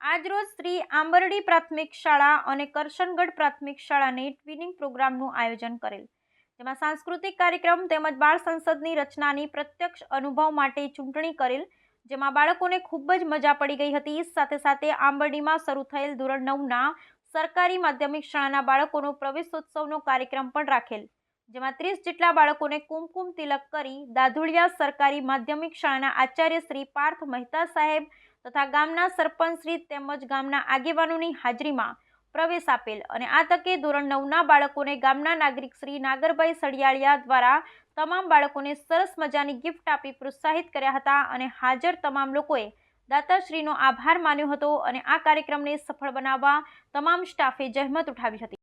આજરોજ શ્રી આંબરડી પ્રાથમિક શાળા અને કરશનગઢ પ્રાથમિક શાળાને આયોજન કરેલ. જેમાં સાંસ્કૃતિક કાર્યક્રમ તેમજ બાળ સંસદની રચનાની પ્રત્યક્ષ અનુભવ માટે ચૂંટણી કરેલ, જેમાં બાળકોને ખૂબ જ મજા પડી ગઈ હતી. સાથે સાથે આંબરડીમાં શરૂ થયેલ ધોરણ નવના સરકારી માધ્યમિક શાળાના બાળકોનો પ્રવેશોત્સવનો કાર્યક્રમ પણ રાખેલ. જેમાં ત્રીસ જેટલા બાળકોને કુમકુમ તિલક કરી દાધુળિયા સરકારી માધ્યમિક શાળાના આચાર્ય શ્રી પાર્થ મહેતા સાહેબ તથા ગામના સરપંચ શ્રી તેમજ ગામના આગેવાનોની હાજરીમાં પ્રવેશ આપેલ અને આ તકે ધોરણ નવના બાળકોને ગામના નાગરિક શ્રી નાગરભાઈ સળિયાળિયા દ્વારા તમામ બાળકોને સરસ મજાની ગિફ્ટ આપી પ્રોત્સાહિત કર્યા હતા અને હાજર તમામ લોકોએ દાતાશ્રીનો આભાર માન્યો હતો અને આ કાર્યક્રમને સફળ બનાવવા તમામ સ્ટાફે જહેમત ઉઠાવી હતી.